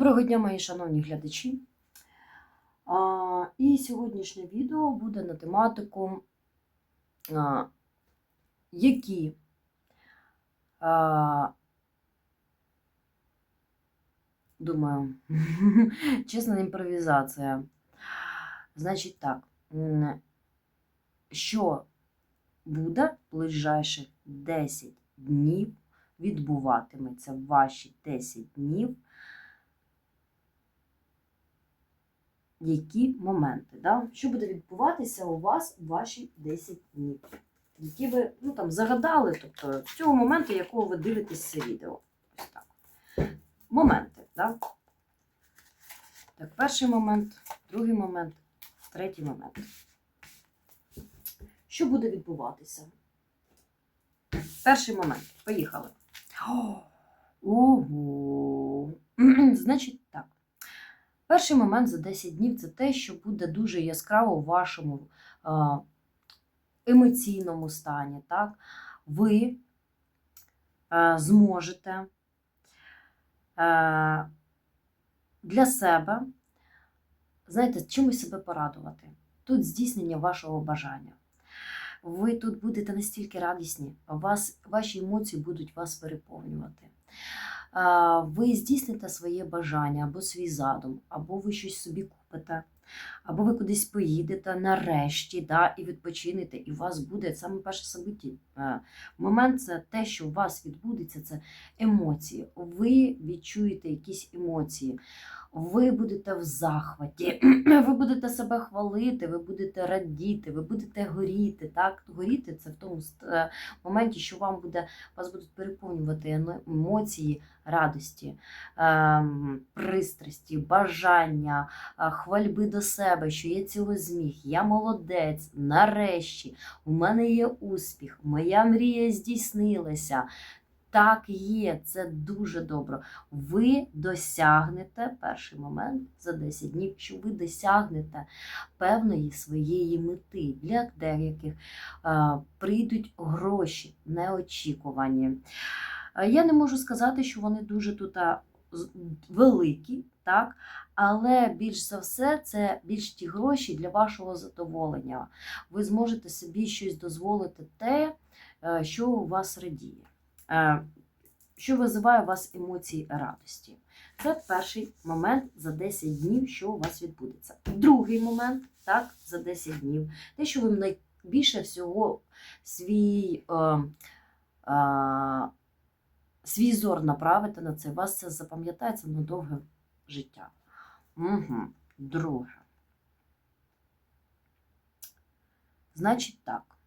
Доброго дня, мої шановні глядачі. А, і сьогоднішнє відео буде на тематику, а, які а, думаю, чесна імпровізація. Значить так, що буде в ближайших 10 днів, відбуватиметься ваші 10 днів. Які моменти, да? що буде відбуватися у вас у ваші 10 днів, які ви ну, там, загадали, тобто з цього моменту, якого ви дивитесь це відео. Ось так. Моменти. Да? Так, перший момент, другий момент, третій момент. Що буде відбуватися? Перший момент. Поїхали. Ого. Значить. Перший момент за 10 днів це те, що буде дуже яскраво в вашому емоційному стані. Так? Ви зможете для себе, знаєте, чимось себе порадувати. Тут здійснення вашого бажання. Ви тут будете настільки радісні, вас, ваші емоції будуть вас переповнювати ви здійсните своє бажання або свій задум, або ви щось собі купите, або ви кудись поїдете нарешті да, і відпочинете, і у вас буде саме перше собиття. Момент це те, що у вас відбудеться, це емоції. Ви відчуєте якісь емоції. Ви будете в захваті, ви будете себе хвалити, ви будете радіти, ви будете горіти. Так? Горіти це в тому е, моменті, що вам буде, вас будуть переповнювати емоції радості, ем, пристрасті, бажання, е, хвальби до себе, що я цього зміг, я молодець, нарешті, у мене є успіх, моя мрія здійснилася. Так є, це дуже добре. Ви досягнете перший момент за 10 днів, що ви досягнете певної своєї мети. Для деяких прийдуть гроші неочікувані. Я не можу сказати, що вони дуже тут великі, так? але більш за все це більш ті гроші для вашого задоволення. Ви зможете собі щось дозволити те, що у вас радіє. Е, що визиває у вас емоції радості. Це перший момент за 10 днів, що у вас відбудеться. Другий момент, так, за 10 днів, те, що ви найбільше всього свій е, е, свій зор направите на це, у вас це запам'ятається на довге життя. Угу. Друге. Значить так.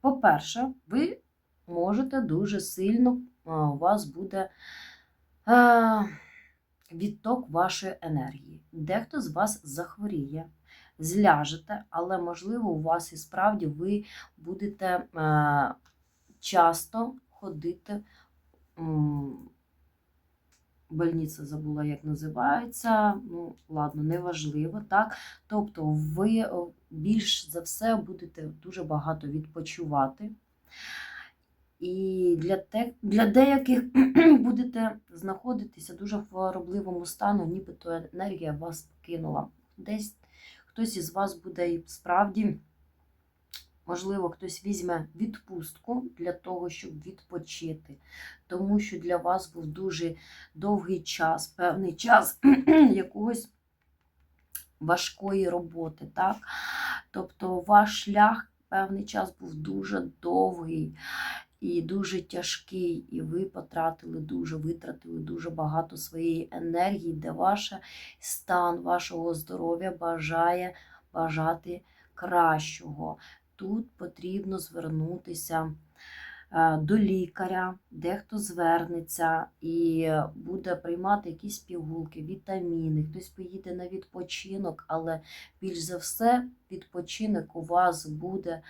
По-перше, ви можете дуже сильно, у вас буде відток вашої енергії. Дехто з вас захворіє, зляжете, але, можливо, у вас і справді ви будете часто ходити. Больниця забула, як називається, ну, ладно, неважливо, так? Тобто ви більш за все будете дуже багато відпочивати. І для те, для деяких будете знаходитися дуже хворобливому стану, нібито енергія вас покинула. Десь хтось із вас буде і справді. Можливо, хтось візьме відпустку для того, щоб відпочити, тому що для вас був дуже довгий час, певний час якогось важкої роботи. так? Тобто ваш шлях певний час був дуже довгий і дуже тяжкий, і ви потратили дуже, витратили дуже багато своєї енергії, де ваш стан вашого здоров'я бажає бажати кращого тут потрібно звернутися е, до лікаря, дехто звернеться і буде приймати якісь пігулки, вітаміни, хтось поїде на відпочинок, але більш за все відпочинок у вас буде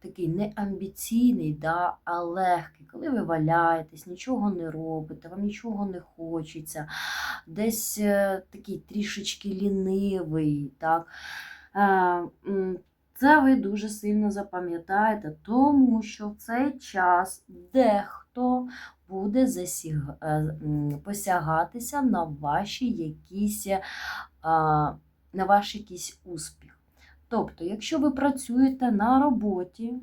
такий не амбіційний, да, а легкий, коли ви валяєтесь, нічого не робите, вам нічого не хочеться, десь е, такий трішечки лінивий. так, е, це ви дуже сильно запам'ятаєте, тому що в цей час дехто буде засіг... е, посягатися на ваші якісь, е, на ваш якийсь успіх. Тобто, якщо ви працюєте на роботі,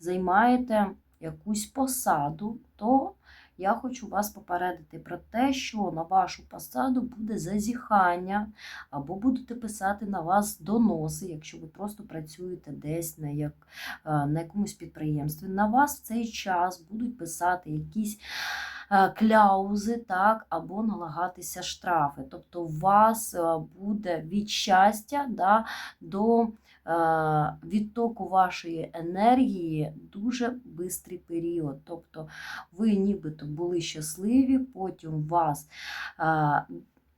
займаєте якусь посаду, то я хочу вас попередити про те, що на вашу посаду буде зазіхання, або будете писати на вас доноси, якщо ви просто працюєте десь на, як, е, на якомусь підприємстві. На вас в цей час будуть писати якісь е, кляузи, так, або налагатися штрафи. Тобто у вас е, буде від щастя да, до відтоку вашої енергії дуже швидкий період. Тобто ви нібито були щасливі, потім вас е,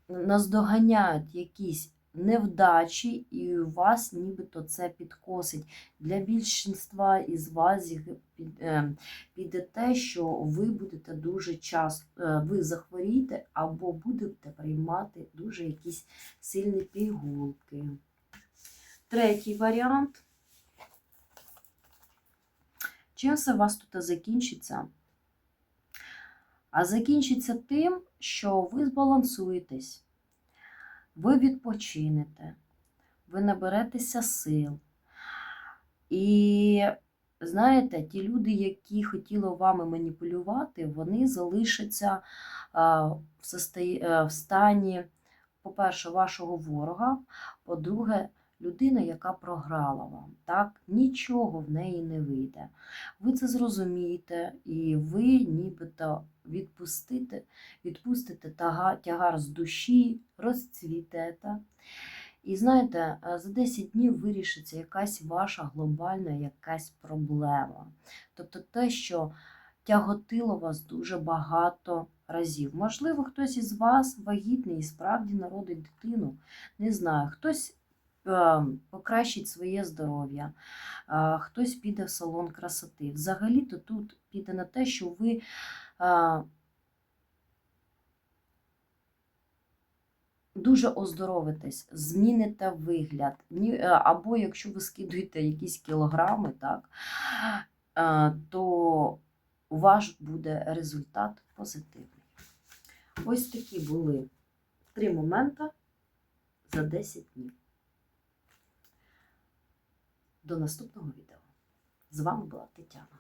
наздоганяють якісь невдачі, і у вас нібито це підкосить. Для більшинства із вас е, піде те, що ви будете дуже часто, е, ви захворієте або будете приймати дуже якісь сильні пігулки. Третій варіант. Чим все вас тут закінчиться? А закінчиться тим, що ви збалансуєтесь, ви відпочинете, ви наберетеся сил. І знаєте, ті люди, які хотіли вами маніпулювати, вони залишаться е, в стані, по-перше, вашого ворога, по-друге, людина, яка програла вам. Так? Нічого в неї не вийде. Ви це зрозумієте, і ви нібито відпустите, відпустите тягар з душі, розцвітете. І знаєте, е, за 10 днів вирішиться якась ваша глобальна якась проблема. Тобто те, що тяготило вас дуже багато разів. Можливо, хтось із вас вагітний і справді народить дитину. Не знаю, хтось покращить своє здоров'я, е, хтось піде в салон красоти. Взагалі-то тут піде на те, що ви. е, Дуже оздоровитесь, зміните вигляд. Е, Або якщо ви скидуєте якісь кілограми, так, то ваш буде результат позитивний. Ось такі були три моменти за 10 днів. До наступного відео. З вами була Тетяна.